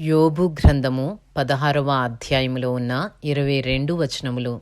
యోబు గ్రంథము పదహారవ అధ్యాయములో ఉన్న ఇరవై రెండు వచనములు.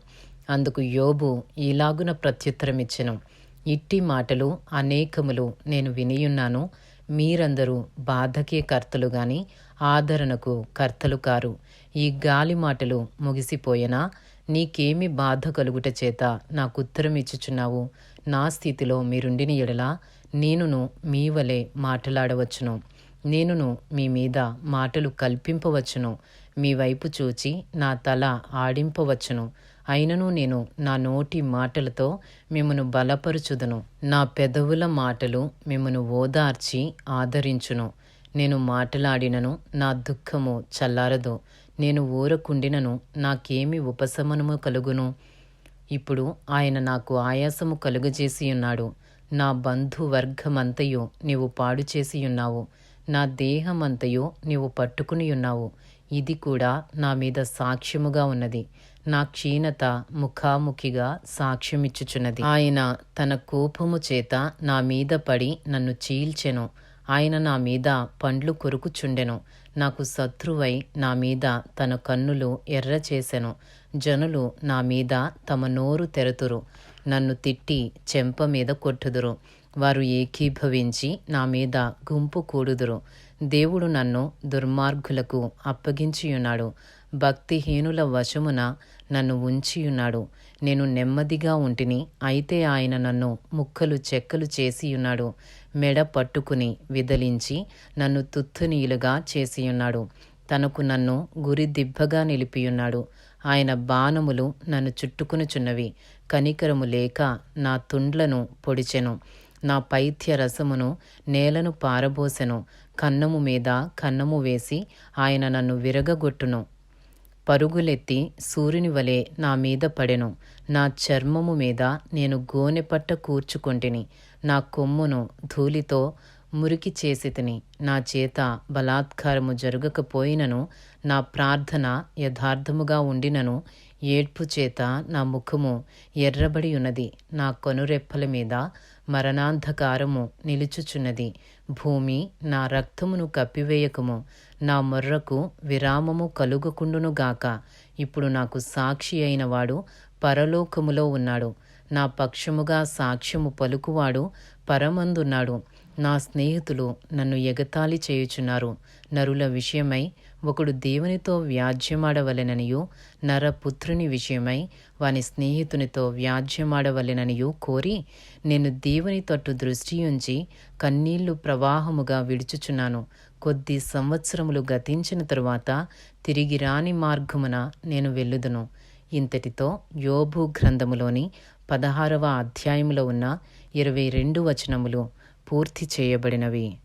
అందుకు యోబు ఈలాగున ప్రత్యుత్తరమిచ్చెను. ఇట్టి మాటలు అనేకములు నేను వినియున్నాను. మీరందరూ బాధకే కర్తలు గాని ఆదరణకు కర్తలు కారు. ఈ గాలి మాటలు ముగిసిపోయినా? నీకేమి బాధ కలుగుట చేత నాకు ఉత్తరం ఇచ్చుచున్నావు? నా స్థితిలో మీరుండిన ఎడల నేనును మీ వలె మాట్లాడవచ్చును. నేనును మీ మీద మాటలు కల్పింపవచ్చును. మీ వైపు చూచి నా తల ఆడింపవచ్చును. అయినను నేను నా నోటి మాటలతో మిమ్మను బలపరుచుదును. నా పెదవుల మాటలు మిమ్మను ఓదార్చి ఆదరించును. నేను మాటలాడినను నా దుఃఖము చల్లారదు. నేను ఊరకుండినను నాకేమి ఉపశమనము కలుగును? ఇప్పుడు ఆయన నాకు ఆయాసము కలుగజేసి ఉన్నాడు నా బంధువర్గమంతయు నీవు పాడు చేసి ఉన్నావు నా దేహమంతయు నీవు పట్టుకుని ఉన్నావు. ఇది కూడా నా మీద సాక్ష్యముగా ఉన్నది. నా క్షీణత ముఖాముఖిగా సాక్ష్యమిచ్చుచున్నది. ఆయన తన కోపము చేత నా మీద పడి నన్ను చీల్చెను. ఆయన నా మీద పండ్లు కొరుకుచుండెను. నాకు శత్రువై నా మీద తన కన్నులు ఎర్ర చేసెను జనులు నా మీద తమ నోరు తెరతురు. నన్ను తిట్టి చెంప మీద కొట్టుదురు. వారు ఏకీభవించి నా మీద గుంపు కూడుదురు. దేవుడు నన్ను దుర్మార్గులకు అప్పగించియున్నాడు. భక్తిహీనుల వశమున నన్ను ఉంచియున్నాడు. నేను నెమ్మదిగా ఉంటిని అయితే ఆయన నన్ను ముక్కలు చెక్కలు చేసియున్నాడు. మెడ పట్టుకుని విదలించి నన్ను తుత్తునీయులుగా చేసియున్నాడు. తనకు నన్ను గురి దిబ్బగా నిలిపియున్నాడు. ఆయన బాణములు నన్ను చుట్టుకునుచున్నవి. కనికరము లేక నా తుండ్లను పొడిచెను. నా పైత్య రసమును నేలను పారబోసెను. కన్నము మీద కన్నము వేసి ఆయన నన్ను విరగగొట్టును. పరుగులెత్తి సూర్యుని వలె నా మీద పడెను. నా చర్మము మీద నేను గోనెపట్ట కూర్చుకొంటిని. నా కొమ్మును ధూళితో మురికి చేసితిని నా చేత బలాత్కారము జరగకపోయినను నా ప్రార్థన యథార్థముగా ఉండినను ఏడ్పు చేత నా ముఖము ఎర్రబడి ఉన్నది నా కొనురెప్పల మీద మరణాంధకారము నిలుచుచున్నది. భూమి నా రక్తమును కప్పివేయకము నా మొర్రకు విరామము కలుగకుండునుగాక ఇప్పుడు నాకు సాక్షి అయిన వాడు పరలోకములో ఉన్నాడు. నా పక్షముగా సాక్ష్యము పలుకువాడు పరమందున్నాడు. నా స్నేహితులు నన్ను ఎగతాళి చేయుచున్నారు. నరుల విషయమై ఒకడు దేవునితో వ్యాజ్యమాడవలెననియు నరపుత్రుని విషయమై వాని స్నేహితునితో వ్యాజ్యమాడవలెననియు కోరి నేను దేవుని తట్టు దృష్టి ఉంచి కన్నీళ్ళు ప్రవాహముగా విడుచుచున్నాను. కొద్ది సంవత్సరములు గతించిన తరువాత తిరిగి రాని మార్గమున నేను వెళ్ళుదును. ఇంతటితో యోబు గ్రంథములోని పదహారవ అధ్యాయములో ఉన్న ఇరవై రెండు వచనములు. పూర్తి చేయబడినవి.